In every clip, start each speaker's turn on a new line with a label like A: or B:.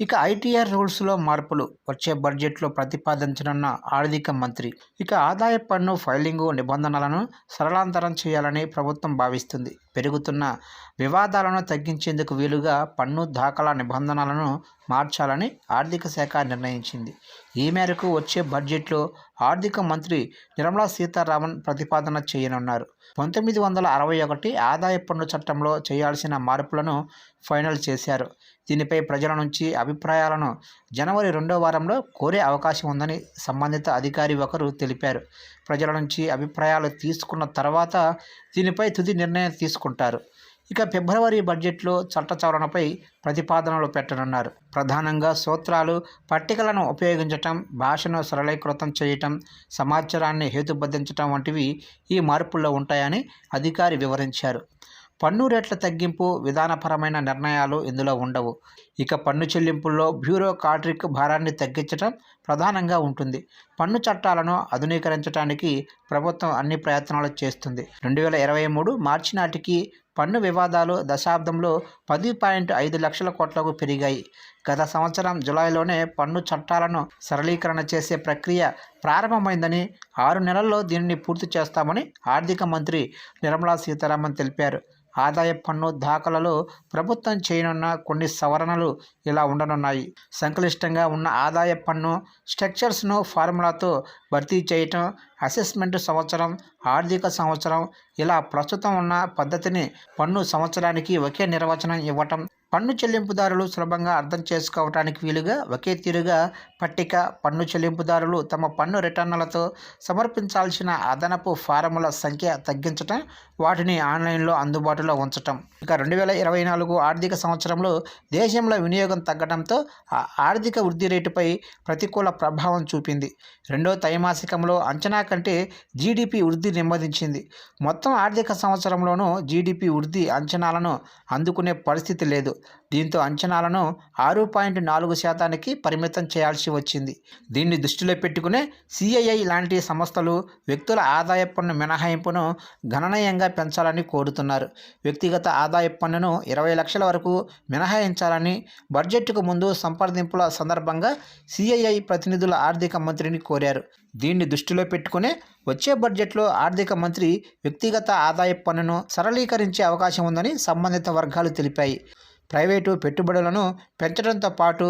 A: ఇక ఐటీఆర్ రూల్స్లో మార్పులు. వచ్చే బడ్జెట్లో ప్రతిపాదించనున్న ఆర్థిక మంత్రి. ఇక ఆదాయ పన్ను ఫైలింగు నిబంధనలను సరళాంతరం చేయాలని ప్రభుత్వం భావిస్తుంది. పెరుగుతున్న వివాదాలను తగ్గించేందుకు వీలుగా పన్ను దాఖలా నిబంధనలను మార్చాలని ఆర్థిక శాఖ నిర్ణయించింది. ఈ మేరకు వచ్చే బడ్జెట్లో ఆర్థిక మంత్రి నిర్మలా సీతారామన్ ప్రతిపాదన చేయనున్నారు. పంతొమ్మిది వందల అరవై ఒకటి ఆదాయ పన్ను చట్టంలో చేయాల్సిన మార్పులను ఫైనల్ చేశారు. దీనిపై ప్రజల నుంచి అభిప్రాయాలను జనవరి రెండో వారంలో కోరే అవకాశం ఉందని సంబంధిత అధికారి ఒకరు తెలిపారు. ప్రజల నుంచి అభిప్రాయాలు తీసుకున్న తర్వాత దీనిపై తుది నిర్ణయం తీసుకుంటారు. ఇక ఫిబ్రవరి బడ్జెట్లో చట్టచవరణపై ప్రతిపాదనలు పెట్టనున్నారు. ప్రధానంగా సూత్రాలు పట్టికలను ఉపయోగించటం భాషను సరళీకృతం చేయటం సమాచారాన్ని హేతుబద్ధించటం వంటివి ఈ మార్పుల్లో ఉంటాయని అధికారి వివరించారు. పన్ను రేట్ల తగ్గింపు విధానపరమైన నిర్ణయాలు ఇందులో ఉండవు. ఇక పన్ను చెల్లింపుల్లో బ్యూరోక్రాటిక్ భారాన్ని తగ్గించడం ప్రధానంగా ఉంటుంది. పన్ను చట్టాలను ఆధునీకరించడానికి ప్రభుత్వం అన్ని ప్రయత్నాలు చేస్తుంది. రెండు వేల ఇరవై మూడు మార్చి నాటికి పన్ను వివాదాలు దశాబ్దంలో పది పాయింట్ ఐదు లక్షల కోట్లకు పెరిగాయి. గత సంవత్సరం జులైలోనే పన్ను చట్టాలను సరళీకరణ చేసే ప్రక్రియ ప్రారంభమైందని ఆరు నెలల్లో దీనిని పూర్తి చేస్తామని ఆర్థిక మంత్రి నిర్మలా సీతారామన్ తెలిపారు. ఆదాయ పన్ను దాఖలలో ప్రభుత్వం చేయనున్న కొన్ని సవరణలు ఇలా ఉండనున్నాయి. సంక్లిష్టంగా ఉన్న ఆదాయ పన్ను స్ట్రక్చర్స్ను ఫార్ములాతో భర్తీ చేయటం అసెస్మెంట్ సంవత్సరం ఆర్థిక సంవత్సరం ఇలా ప్రస్తుతం ఉన్న పద్ధతిని పన్ను సంవత్సరానికి ఒకే నిర్వచనం ఇవ్వటం పన్ను చెల్లింపుదారులు సులభంగా అర్థం చేసుకోవటానికి వీలుగా ఒకే తీరుగా పట్టిక పన్ను చెల్లింపుదారులు తమ పన్ను రిటర్నులతో సమర్పించాల్సిన అదనపు ఫారముల సంఖ్య తగ్గించటం వాటిని ఆన్లైన్లో అందుబాటులో ఉంచటం. ఇక రెండు వేల ఇరవై నాలుగు ఆర్థిక సంవత్సరంలో దేశంలో వినియోగం తగ్గడంతో ఆర్థిక వృద్ధి రేటుపై ప్రతికూల ప్రభావం చూపింది. రెండో త్రైమాసికంలో అంచనా కంటే జీడిపి వృద్ధి నెమ్మదించింది. మొత్తం ఆర్థిక సంవత్సరంలోనూ జీడిపి వృద్ధి అంచనాలను అందుకునే పరిస్థితి లేదు. దీంతో అంచనాలను ఆరు పాయింట్ నాలుగు శాతానికి పరిమితం చేయాల్సి వచ్చింది. దీన్ని దృష్టిలో పెట్టుకునే సిఐఐ లాంటి సంస్థలు వ్యక్తుల ఆదాయ పన్ను మినహాయింపును గణనీయంగా పెంచాలని కోరుతున్నారు. వ్యక్తిగత ఆదాయ పన్నును ఇరవై లక్షల వరకు మినహాయించాలని బడ్జెట్కు ముందు సంప్రదింపుల సందర్భంగా సిఐఐ ప్రతినిధుల ఆర్థిక మంత్రిని కోరారు. దీన్ని దృష్టిలో పెట్టుకునే వచ్చే బడ్జెట్లో ఆర్థిక మంత్రి వ్యక్తిగత ఆదాయ పన్నును సరళీకరించే అవకాశం ఉందని సంబంధిత వర్గాలు తెలిపాయి. ప్రైవేటు పెట్టుబడులను పెంచడంతో పాటు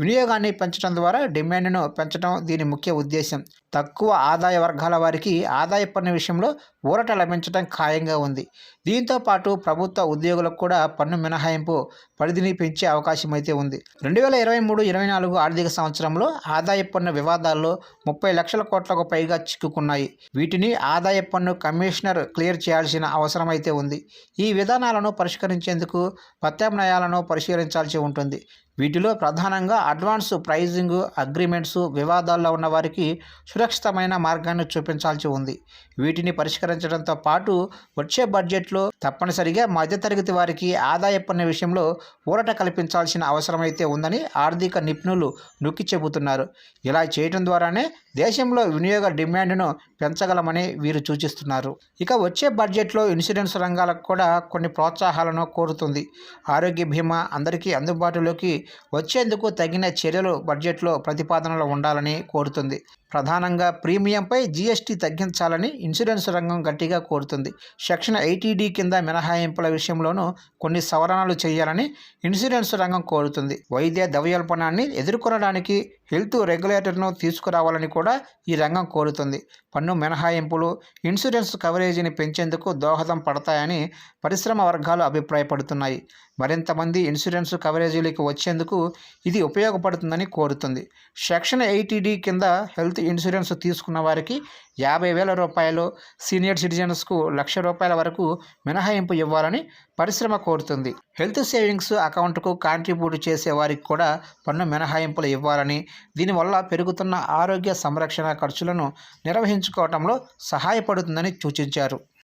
A: వినియోగాన్ని పెంచడం ద్వారా డిమాండ్ను పెంచడం దీని ముఖ్య ఉద్దేశం తక్కువ ఆదాయ వర్గాల వారికి ఆదాయ పన్ను విషయంలో ఊరట లభించడం ఖాయంగా ఉంది. దీంతో పాటు ప్రభుత్వ ఉద్యోగులకు కూడా పన్ను మినహాయింపు పరిధిని పెంచే అవకాశం అయితే ఉంది. రెండు వేల ఇరవై మూడు ఇరవై నాలుగు ఆర్థిక సంవత్సరంలో ఆదాయ పన్ను వివాదాల్లో ముప్పై లక్షల కోట్లకు పైగా చిక్కుకున్నాయి. వీటిని ఆదాయ పన్ను కమిషనర్ క్లియర్ చేయాల్సిన అవసరం అయితే ఉంది. ఈ విధానాలను పరిష్కరించేందుకు ప్రత్యామ్నాయాలను పరిశీలించాల్సి ఉంటుంది. వీటిలో ప్రధానంగా అడ్వాన్స్ ప్రైజింగ్ అగ్రిమెంట్స్ వివాదాల్లో ఉన్న వారికి సురక్షితమైన మార్గాన్ని చూపించాల్సి ఉంది. వీటిని పరిష్కరించడంతో పాటు వచ్చే బడ్జెట్లో తప్పనిసరిగా మధ్యతరగతి వారికి ఆదాయ పన్ను విషయంలో ఊరట కల్పించాల్సిన అవసరమైతే ఉందని ఆర్థిక నిపుణులు నొక్కి చెబుతున్నారు. ఇలా చేయడం ద్వారానే దేశంలో వినియోగ డిమాండ్ను పెంచగలమని వీరు సూచిస్తున్నారు. ఇక వచ్చే బడ్జెట్లో ఇన్సూరెన్స్ రంగాలకు కూడా కొన్ని ప్రోత్సాహాలను కోరుతుంది. ఆరోగ్య బీమా అందరికీ అందుబాటులోకి వచ్చేందుకు తగిన చర్యలు బడ్జెట్లో ప్రతిపాదనలు ఉండాలని కోరుతుంది. ప్రధానంగా ప్రీమియంపై జీఎస్టీ తగ్గించాలని ఇన్సూరెన్స్ రంగం గట్టిగా కోరుతుంది. సెక్షన్ ఎయిటీడీ కింద మినహాయింపుల విషయంలోనూ కొన్ని సవరణలు చేయాలని ఇన్సూరెన్స్ రంగం కోరుతుంది. వైద్య ద్రవ్యోల్పణాన్ని ఎదుర్కొనడానికి హెల్త్ రెగ్యులేటర్ను తీసుకురావాలని కూడా ఈ రంగం కోరుతుంది. పన్ను మినహాయింపులు ఇన్సూరెన్స్ కవరేజీని పెంచేందుకు దోహదం పడతాయని పరిశ్రమ వర్గాలు అభిప్రాయపడుతున్నాయి. మరింతమంది ఇన్సూరెన్స్ కవరేజీలకు వచ్చేందుకు ఇది ఉపయోగపడుతుందని కోరుతుంది. సెక్షన్ ఎయిటీడీ కింద హెల్త్ ఇన్సూరెన్స్ తీసుకున్న వారికి యాభై వేల రూపాయలు సీనియర్ సిటిజన్స్కు లక్ష రూపాయల వరకు మినహాయింపు ఇవ్వాలని పరిశ్రమ కోరుతుంది. హెల్త్ సేవింగ్స్ అకౌంట్కు కాంట్రిబ్యూట్ చేసే వారికి కూడా పన్ను మినహాయింపులు ఇవ్వాలని దీనివల్ల పెరుగుతున్న ఆరోగ్య సంరక్షణ ఖర్చులను నిర్వహించుకోవడంలో సహాయపడుతుందని సూచించారు.